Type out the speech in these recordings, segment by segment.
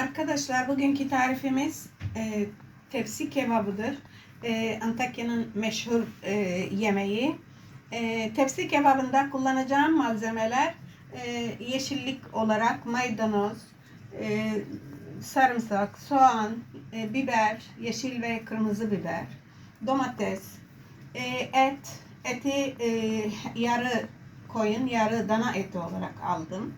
Arkadaşlar bugünkü tarifimiz e, tepsi kebabıdır. E, Antakya'nın meşhur e, yemeği. E, tepsi kebabında kullanacağım malzemeler e, yeşillik olarak maydanoz, e, sarımsak, soğan, e, biber, yeşil ve kırmızı biber, domates, e, et, eti e, yarı koyun, yarı dana eti olarak aldım.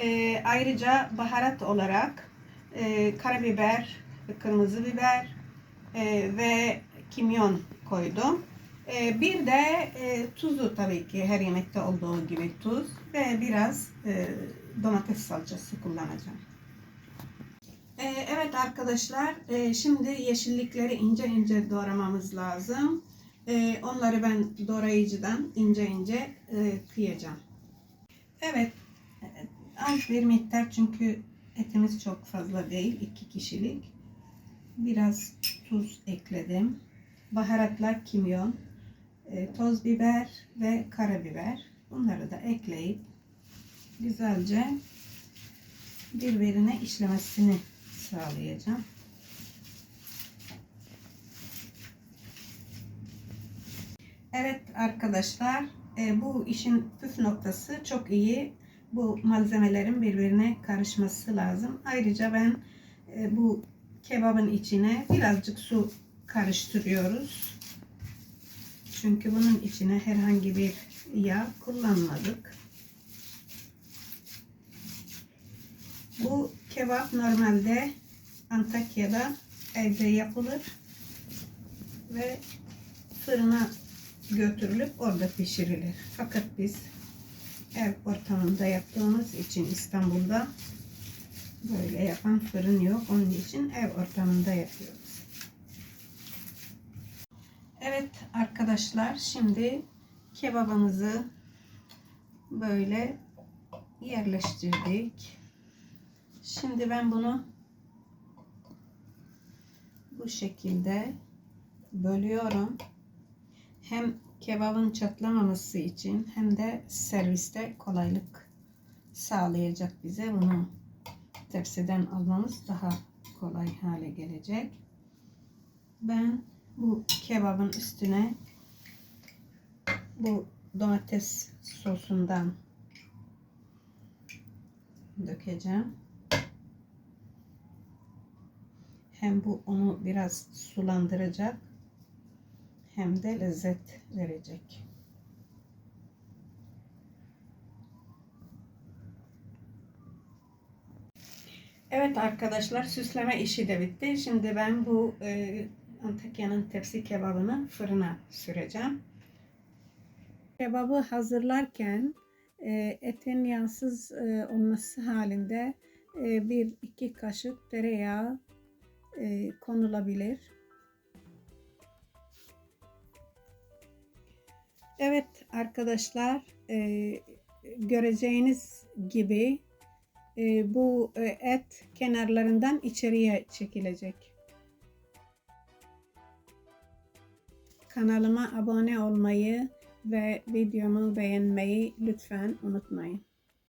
E, ayrıca baharat olarak e, karabiber, kırmızı biber e, ve kimyon koydum. E, bir de e, tuzu tabii ki her yemekte olduğu gibi tuz ve biraz e, domates salçası kullanacağım. E, evet arkadaşlar e, şimdi yeşillikleri ince ince doğramamız lazım. E, onları ben doğrayıcıdan ince ince e, kıyacağım. Evet az bir miktar çünkü etimiz çok fazla değil. iki kişilik. Biraz tuz ekledim. Baharatlar kimyon, e, toz biber ve karabiber. Bunları da ekleyip güzelce birbirine işlemesini sağlayacağım. Evet arkadaşlar e, bu işin püf noktası çok iyi bu malzemelerin birbirine karışması lazım. Ayrıca ben e, bu kebabın içine birazcık su karıştırıyoruz. Çünkü bunun içine herhangi bir yağ kullanmadık. Bu kebap normalde Antakya'da evde yapılır ve fırına götürülüp orada pişirilir. Fakat biz ev ortamında yaptığımız için İstanbul'da böyle yapan fırın yok. Onun için ev ortamında yapıyoruz. Evet arkadaşlar şimdi kebabımızı böyle yerleştirdik. Şimdi ben bunu bu şekilde bölüyorum. Hem kebabın çatlamaması için hem de serviste kolaylık sağlayacak bize. Bunu tepsiden almamız daha kolay hale gelecek. Ben bu kebabın üstüne bu domates sosundan dökeceğim. Hem bu onu biraz sulandıracak hem de lezzet verecek. Evet arkadaşlar süsleme işi de bitti. Şimdi ben bu e, Antakya'nın tepsi kebabını fırına süreceğim. Kebabı hazırlarken e, etin yansız e, olması halinde e, bir iki kaşık tereyağı e, konulabilir. Evet arkadaşlar e, göreceğiniz gibi e, bu e, et kenarlarından içeriye çekilecek. Kanalıma abone olmayı ve videomu beğenmeyi lütfen unutmayın.